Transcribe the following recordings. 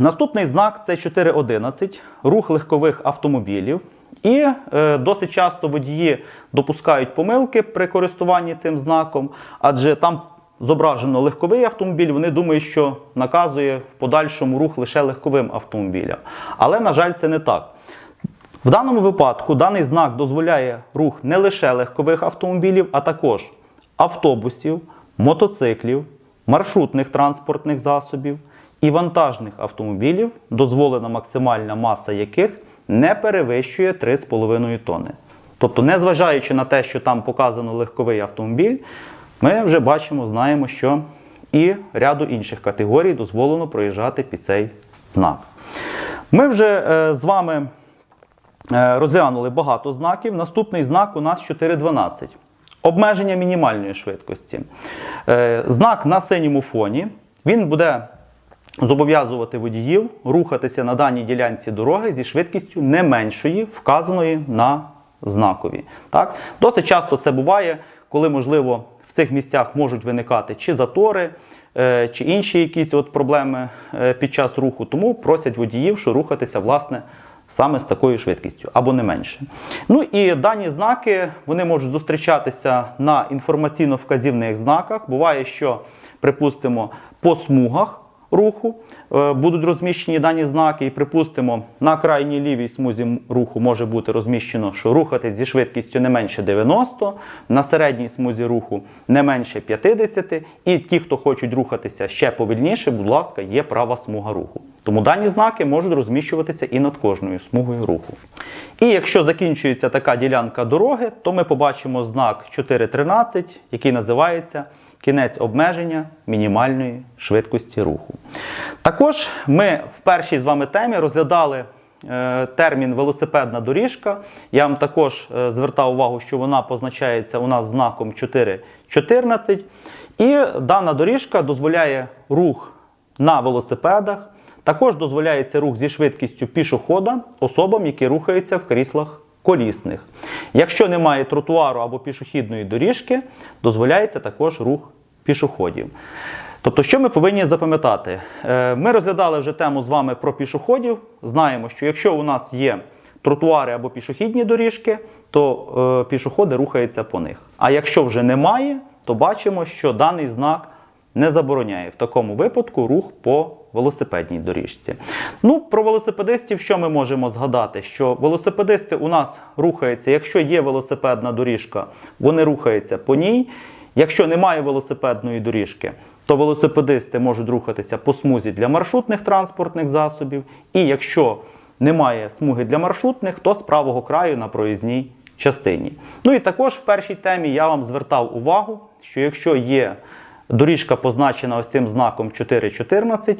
Наступний знак це 4.11, рух легкових автомобілів. І е, досить часто водії допускають помилки при користуванні цим знаком, адже там зображено легковий автомобіль, вони думають, що наказує в подальшому рух лише легковим автомобілям. Але, на жаль, це не так. В даному випадку даний знак дозволяє рух не лише легкових автомобілів, а також автобусів, мотоциклів, маршрутних транспортних засобів і вантажних автомобілів, дозволена максимальна маса яких не перевищує 3,5 тонни. Тобто, незважаючи на те, що там показано легковий автомобіль, ми вже бачимо, знаємо, що і ряду інших категорій дозволено проїжджати під цей знак. Ми вже е, з вами Е, Розглянули багато знаків. Наступний знак у нас 4.12. Обмеження мінімальної швидкості. Е, Знак на синьому фоні. Він буде зобов'язувати водіїв рухатися на даній ділянці дороги зі швидкістю не меншої, вказаної на знакові. Так? Досить часто це буває, коли, можливо, в цих місцях можуть виникати чи затори, е, чи інші якісь от проблеми е, під час руху. Тому просять водіїв, що рухатися, власне, саме з такою швидкістю або не менше. Ну і дані знаки вони можуть зустрічатися на інформаційно-вказівних знаках. Буває, що, припустимо, по смугах руху е, будуть розміщені дані знаки, і припустимо, на крайній лівій смузі руху може бути розміщено, що рухатись зі швидкістю не менше 90, на середній смузі руху не менше 50, і ті, хто хочуть рухатися ще повільніше, будь ласка, є права смуга руху. Тому дані знаки можуть розміщуватися і над кожною смугою руху. І якщо закінчується така ділянка дороги, то ми побачимо знак 4.13, який називається кінець обмеження мінімальної швидкості руху. Також ми в першій з вами темі розглядали е, термін велосипедна доріжка. Я вам також е, звертав увагу, що вона позначається у нас знаком 4.14. І дана доріжка дозволяє рух на велосипедах. Також дозволяється рух зі швидкістю пішохода особам, які рухаються в кріслах колісних. Якщо немає тротуару або пішохідної доріжки, дозволяється також рух пішоходів. Тобто, що ми повинні запам'ятати? Е, Ми розглядали вже тему з вами про пішоходів. Знаємо, що якщо у нас є тротуари або пішохідні доріжки, то е, пішоходи рухаються по них. А якщо вже немає, то бачимо, що даний знак не забороняє в такому випадку рух по велосипедній доріжці. Ну, про велосипедистів що ми можемо згадати? Що велосипедисти у нас рухаються, якщо є велосипедна доріжка, вони рухаються по ній. Якщо немає велосипедної доріжки, то велосипедисти можуть рухатися по смузі для маршрутних транспортних засобів. І якщо немає смуги для маршрутних, то з правого краю на проїзній частині. Ну і також в першій темі я вам звертав увагу, що якщо є доріжка позначена ось цим знаком 4.14,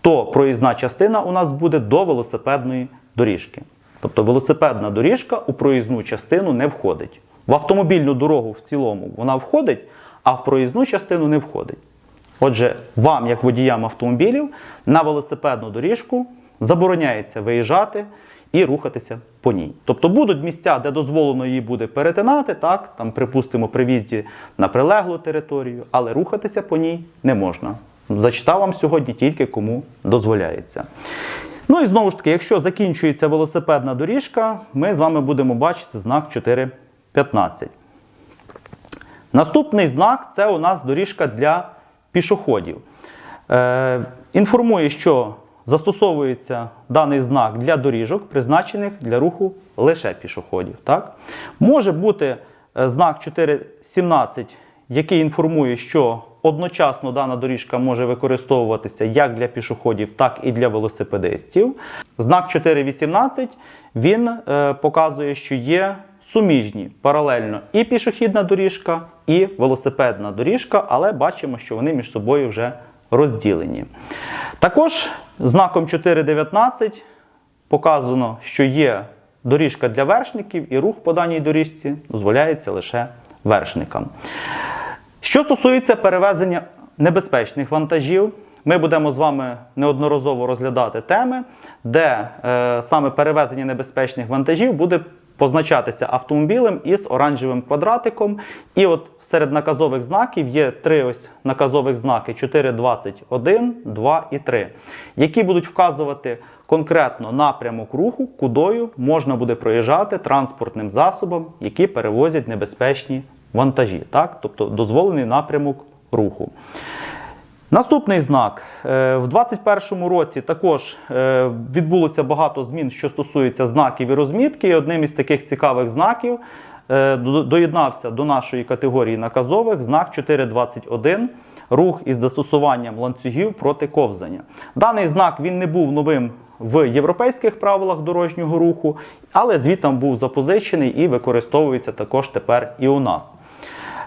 то проїзна частина у нас буде до велосипедної доріжки. Тобто велосипедна доріжка у проїзну частину не входить. В автомобільну дорогу в цілому вона входить, а в проїзну частину не входить. Отже, вам, як водіям автомобілів, на велосипедну доріжку забороняється виїжджати і рухатися по ній. Тобто будуть місця, де дозволено її буде перетинати, так, там, припустимо, при в'їзді на прилеглу територію, але рухатися по ній не можна. Зачитав вам сьогодні тільки кому дозволяється. Ну і знову ж таки, якщо закінчується велосипедна доріжка, ми з вами будемо бачити знак 4.15. Наступний знак це у нас доріжка для пішоходів. Е, інформує, що застосовується даний знак для доріжок, призначених для руху лише пішоходів. Так? Може бути е, знак 4.17, який інформує, що одночасно дана доріжка може використовуватися як для пішоходів, так і для велосипедистів. Знак 4.18 він е, показує, що є суміжні паралельно і пішохідна доріжка, і велосипедна доріжка, але бачимо, що вони між собою вже розділені. Також знаком 4.19 показано, що є доріжка для вершників, і рух по даній доріжці дозволяється лише вершникам. Що стосується перевезення небезпечних вантажів, ми будемо з вами неодноразово розглядати теми, де е, саме перевезення небезпечних вантажів буде позначатися автомобілем із оранжевим квадратиком. І от серед наказових знаків є три ось наказових знаки: 4.21, 2 і 3, які будуть вказувати конкретно напрямок руху, кудою можна буде проїжджати транспортним засобом, які перевозять небезпечні вантажі, так? тобто дозволений напрямок руху. Наступний знак. Е, В 2021 році також е, відбулося багато змін, що стосується знаків і розмітки. Одним із таких цікавих знаків е, доєднався до нашої категорії наказових знак 421 рух із застосуванням ланцюгів проти ковзання. Даний знак він не був новим в європейських правилах дорожнього руху, але звітом був запозичений і використовується також тепер і у нас.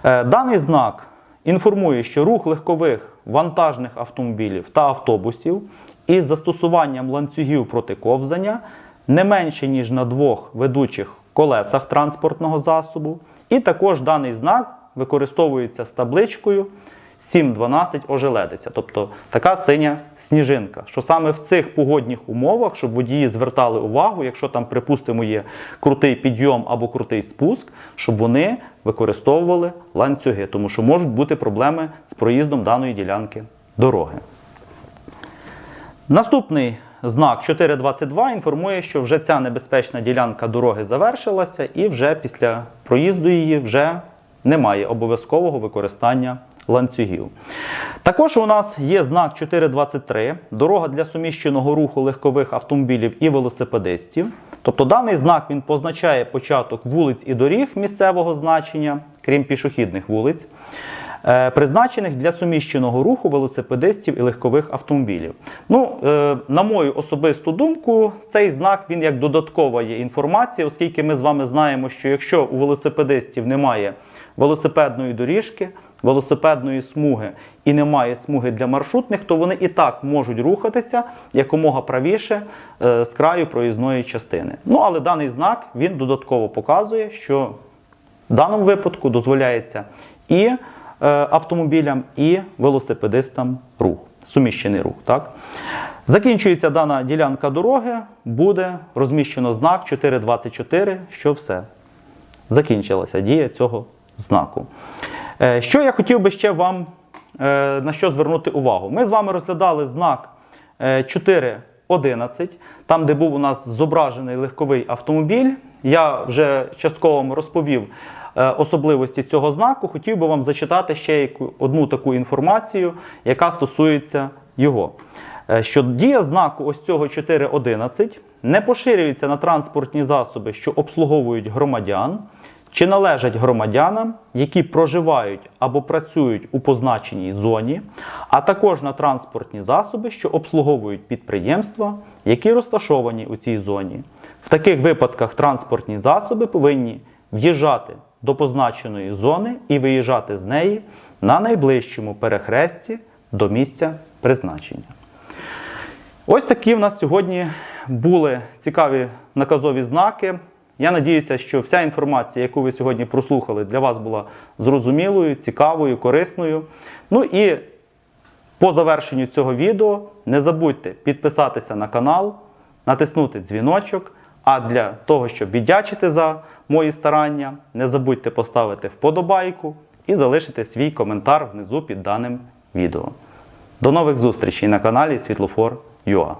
Даний знак інформує, що рух легкових вантажних автомобілів та автобусів із застосуванням ланцюгів проти ковзання не менше, ніж на двох ведучих колесах транспортного засобу. І також даний знак використовується з табличкою 7.12 ожеледиця, тобто така синя сніжинка. Що саме в цих погодних умовах, щоб водії звертали увагу, якщо там, припустимо, є крутий підйом або крутий спуск, щоб вони використовували ланцюги, тому що можуть бути проблеми з проїздом даної ділянки дороги. Наступний знак 422 інформує, що вже ця небезпечна ділянка дороги завершилася, і вже після проїзду її вже немає обов'язкового використання ланцюгів. Також у нас є знак 423 дорога для суміщеного руху легкових автомобілів і велосипедистів. Тобто даний знак він позначає початок вулиць і доріг місцевого значення, крім пішохідних вулиць призначених для суміщеного руху велосипедистів і легкових автомобілів. Ну, е, на мою особисту думку, цей знак він як додаткова є інформація, оскільки ми з вами знаємо, що якщо у велосипедистів немає велосипедної доріжки, велосипедної смуги і немає смуги для маршрутних, то вони і так можуть рухатися якомога правіше е, з краю проїзної частини. Ну, але даний знак він додатково показує, що в даному випадку дозволяється і е, автомобілям, і велосипедистам рух, суміщений рух. Так? Закінчується дана ділянка дороги, буде розміщено знак 424, що все. Закінчилася дія цього знаку. Е, Що я хотів би ще вам е, на що звернути увагу? Ми з вами розглядали знак е, 4.11, там, де був у нас зображений легковий автомобіль. Я вже частково розповів е, особливості цього знаку. Хотів би вам зачитати ще одну таку інформацію, яка стосується його. Е, Що дія знаку ось цього 4.11 не поширюється на транспортні засоби, що обслуговують громадян, чи належать громадянам, які проживають або працюють у позначеній зоні, а також на транспортні засоби, що обслуговують підприємства, які розташовані у цій зоні. В таких випадках транспортні засоби повинні в'їжджати до позначеної зони і виїжджати з неї на найближчому перехресті до місця призначення. Ось такі в нас сьогодні були цікаві наказові знаки. Я надіюся, що вся інформація, яку ви сьогодні прослухали, для вас була зрозумілою, цікавою, корисною. Ну і по завершенню цього відео не забудьте підписатися на канал, натиснути дзвіночок. А для того, щоб віддячити за мої старання, не забудьте поставити вподобайку і залишити свій коментар внизу під даним відео. До нових зустрічей на каналі Світлофор.ua